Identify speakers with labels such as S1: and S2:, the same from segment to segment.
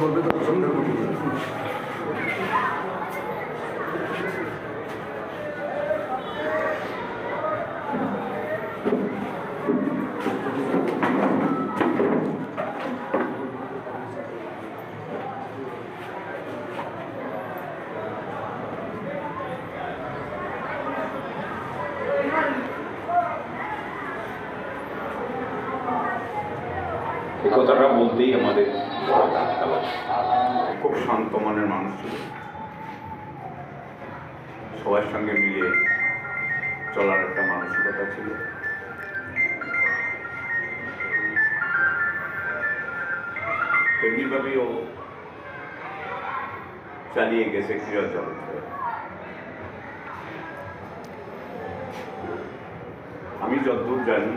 S1: বলবে
S2: কথাটা বলতেই আমাদের।
S3: খুব শান্ত মনের মানুষ ছিল। সবার সঙ্গে মিলে চলার একটা মানসিকতা ছিল। তেমনিভাবেই চালিয়ে গেছে ক্রীড়া জগৎকে। আমি যতদূর জানি,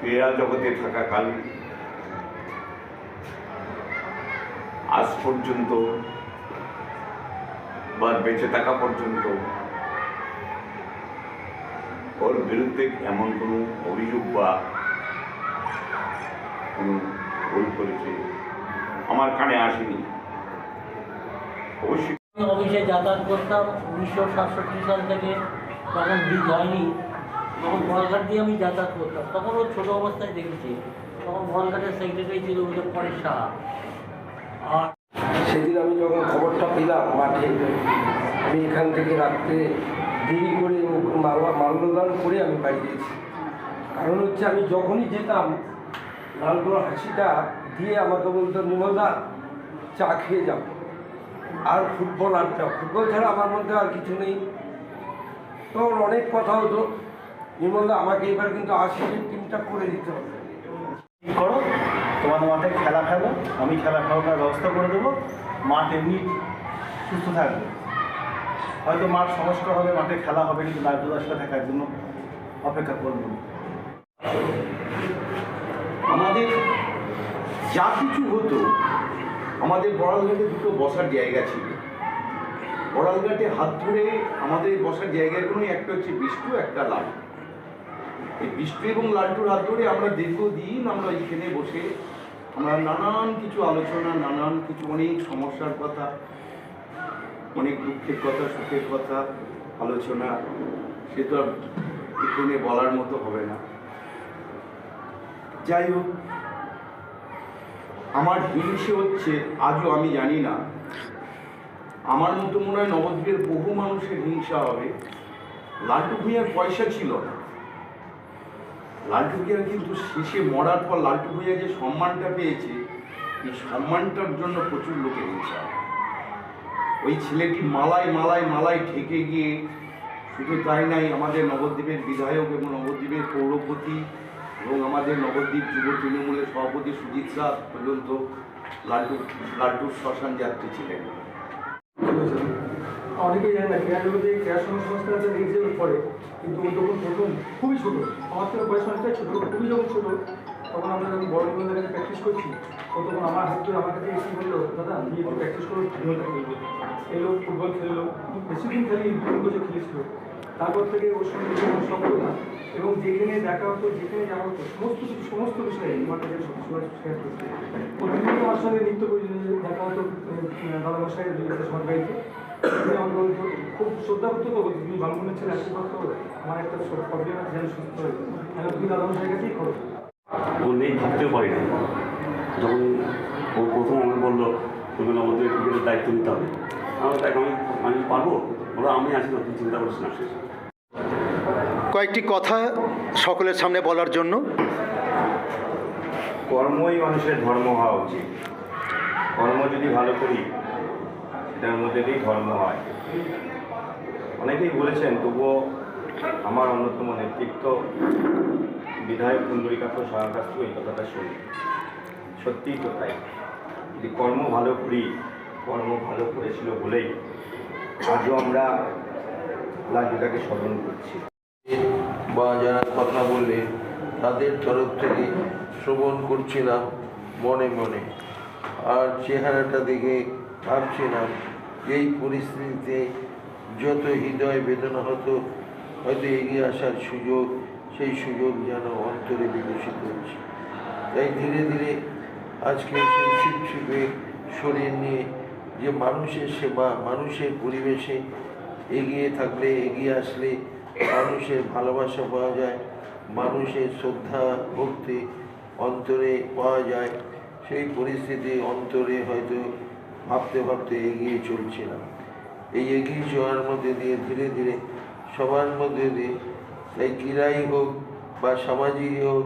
S3: ক্রীড়া জগতে থাকাকালীন আজ পর্যন্ত বা বেঁচে থাকা পর্যন্ত ওর বিরুদ্ধে এমন কোনো অভিযোগ বা কোনো ভুল করেছে? আমার কানে আসেনি। অবশ্যই
S4: অফিসে যাতায়াত করতাম উনিশশো সাতষট্টি সাল থেকে। তখন ব্রিজ হয়নি। তখন বলঘাট দিয়ে আমি যাতায়াত করতাম। তখন ও ছোটো অবস্থায় দেখেছি। তখন বলঘাটের সেক্রেটারি ছিল ওদের পরে সাহা।
S1: সেদিন আমি যখন খবরটা পেলাম মাঠে, আমি এখান থেকে রাত্রে দেরি করে মালগোদান করে আমি বাড়ি গেছি। কারণ হচ্ছে আমি যখনই যেতাম লালগোলার হাসিটা দিয়ে আমাকে বলতো, নিমলদা, চা খেয়ে যাও। আর ফুটবল আড্ডা ফুটবল ছাড়া আমার মধ্যে আর কিছু নেই। তখন অনেক কথা হতো। নির্মলদা আমাকে এবার কিন্তু আশি টিমটা করে দিতে হবে।
S5: ঠিক করো, তোমাদের মাঠে খেলা খেলো, আমি খেলা খেলার ব্যবস্থা করে দেবো, মাঠ এমনি সুস্থ থাকবে। হয়তো মাঠ সংস্কার হবে, মাঠে খেলা হবে, কিন্তু নাট্যদাসটা থাকার জন্য অপেক্ষা করব।
S6: আমাদের যা কিছু হতো, আমাদের বড়ালঘাটে দুটো বসার জায়গা ছিল। বড়ালঘাটে হাত ধরে আমাদের বসার জায়গাগুলোই একটা হচ্ছে বিষ্ণু, একটা লালটু এই বিষ্ণু এবং লালটুর হাত ধরে আমরা দীর্ঘদিন আমরা এখানে বসে আমরা নানান কিছু আলোচনা, নানান কিছু অনেক সমস্যার কথা, অনেক দুঃখের কথা, সুখের কথা আলোচনা, সে তো আর এখানে বলার মতো হবে না। যাই হোক, আমার হিংসে হচ্ছে, আজও আমি জানি না। আমার মতো মনে হয় নবদ্বীপের বহু মানুষের হিংসা হবে। লালটু ভূঁইয়ার পয়সা ছিল না। লালটু ভূঁইয়া কিন্তু শেষে মরার পর লালটু ভূঁইয়া যে সম্মানটা পেয়েছে, এই সম্মানটার জন্য প্রচুর লোকের হবে। ওই ছেলেটি মালায় মালায় মালায় ঠেকে গিয়ে শুধু তাই নাই, আমাদের নবদ্বীপের বিধায়ক এবং নবদ্বীপের পৌরপতি এবং আমাদের নবদ্বীপ যুব তৃণমূলের সভাপতি সুজিত শাহ পর্যন্ত লাড্ডু লাড্ডুর শ্মশান যাত্রী ছিলেন
S7: অনেকেই জানে না ক্রীড়া জগতে ক্রীড়া সংস্থাটা দেখছে পরে কিন্তু তখন প্রথম খুবই ছোটো। আমার থেকে বয়স অনেকটাই ছোটো খুবই যখন ছোটো, তখন আমরা যখন বড় বিমলের কাছে প্র্যাকটিস করছি ও তখন আমার হাত ধরে আমার কাছে এসে বলল দাদা আমি একটু প্র্যাকটিস করো বিমলটা খেলব এলো ফুটবল খেললো বেশি দিন খালি বছর খেলেছিল। তারপর থেকে ওর সঙ্গে জীবন এবং যেখানে দেখা হতো, যেখানে যাওয়া হতো, সমস্ত কিছু, সমস্ত বিষয়ে আমার কাছে সব সময় শেয়ার ও বিভিন্ন আমার সঙ্গে নিত্য প্রয়োজনে দেখা হতো দাদা মশাইয়ের সবার তুমি খুব শ্রদ্ধা করতো তো তুমি ছেলে আশীর্বাদ করো আমার একটা প্রবলেম আছে যেন সুস্থ হয়ে তুমি দাদা কাছেই করো
S8: ও নেই ভাবতেও পারি না। যখন ও প্রথম আমাকে বলল তুমি আমাদের ক্রিকেটের দায়িত্ব নিতে হবে। আমার দেখ আমি আমি পারব? ওরা আমি আছি না তুই চিন্তা করিস না।
S9: কয়েকটি কথা সকলের সামনে বলার জন্য।
S5: কর্মই মানুষের ধর্ম হওয়া উচিত। কর্ম যদি ভালো করি সেটার মধ্যে দিয়েই ধর্ম হয়। অনেকেই বলেছেন, তবুও আমার অন্যতম নেতৃত্ব বিধায়ক কুণ্ডলিকাক্ষ সবার কাছ থেকে এই কথাটা শুনি। সত্যিই তো তাই। যদি কর্ম ভালো করি, কর্ম ভালো করেছিল বলেই আজও আমরা লাজুটাকে স্মরণ করছি।
S10: বা যারা কথা বললে তাদের তরফ থেকে শ্রবণ করছিলাম মনে মনে। আর চেহারাটা দেখে ভাবছিলাম এই পরিস্থিতিতে যত হৃদয় বেদনা হতো, হয়তো এগিয়ে আসার সুযোগ, সেই সুযোগ যেন অন্তরে বিকশিত হচ্ছে। তাই ধীরে ধীরে আজকে সেই ছিপছিপে শরীর নিয়ে যে মানুষের সেবা, মানুষের পরিবেশে এগিয়ে থাকলে, এগিয়ে আসলে মানুষের ভালোবাসা পাওয়া যায়, মানুষের শ্রদ্ধা, ভক্তি অন্তরে পাওয়া যায়, সেই পরিস্থিতি অন্তরে হয়তো ভাবতে ভাবতে এগিয়ে চলছিলাম। এই এগিয়ে যাওয়ার মধ্যে দিয়ে ধীরে ধীরে সবার মধ্যে দিয়ে তাই ক্রীড়াই হোক বা সামাজিক হোক,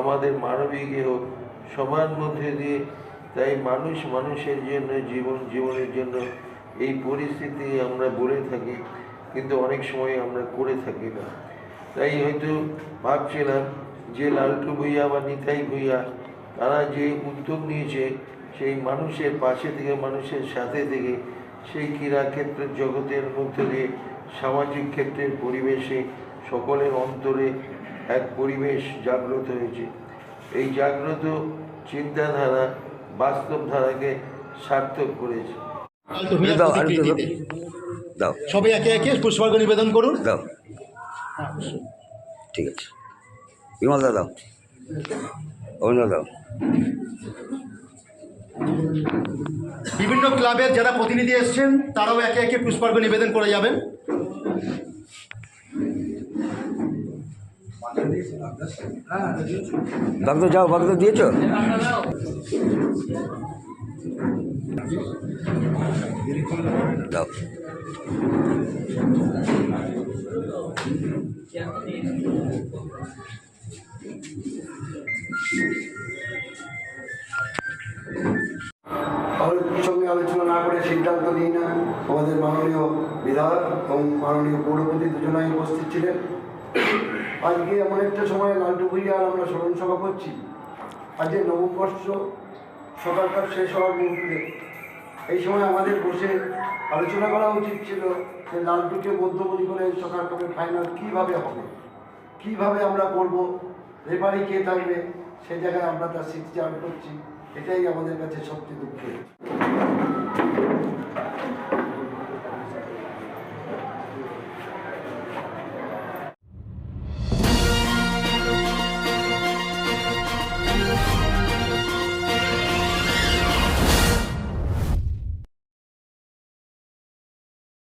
S10: আমাদের মানবিক হোক, সবার মধ্যে দিয়ে তাই মানুষ মানুষের জন্য, জীবন জীবনের জন্য এই পরিস্থিতি আমরা বলে থাকি, কিন্তু অনেক সময় আমরা করে থাকি না। তাই হয়তো ভাবছিলাম যে লালটু ভূঁইয়া বা নিতাই ভূঁইয়া, তারা যে উদ্যোগ নিয়েছে সেই মানুষের পাশে থেকে মানুষের সাথে থেকে সেই ক্রীড়া ক্ষেত্রের জগতের মধ্যে দিয়ে সামাজিক ক্ষেত্রের পরিবেশে সকলের অন্তরে এক পরিবেশ জাগ্রত হয়েছে। এই জাগ্রত চিন্তাধারা বাস্তব ধারাকে সার্থক করেছে।
S9: সবাই একে একে পুষ্পার্ঘ নিবেদন করুন। দাও। ঠিক আছে। বিমল দাও। অন্য দাও। বিভিন্ন ক্লাবের যারা প্রতিনিধি এসছেন, তারাও একে একে পুষ্পার্ঘ নিবেদন করে যাবেন। বাগদা যাও বাগদা দিয়েছ? দাও
S11: মাননীয় বিধায়ক এবং মাননীয় পৌরপতি দুজনাই উপস্থিত ছিলেন। আজকে এমন একটা সময় লালটু ভুইয়া আমরা স্মরণ সভা করছি। আজকে নববর্ষ সকালটা শেষ হওয়ার মুহূর্তে। এই সময় আমাদের বসে আলোচনা করা উচিত ছিল যে লালটুকে মধ্যবলি করে সকাল ফাইনাল কীভাবে হবে? কীভাবে আমরা করব? রেফারি কে থাকবে? সে জায়গায় আমরা তার স্মৃতিচারণ করছি। এটাই আমাদের কাছে সবচেয়ে দুঃখের।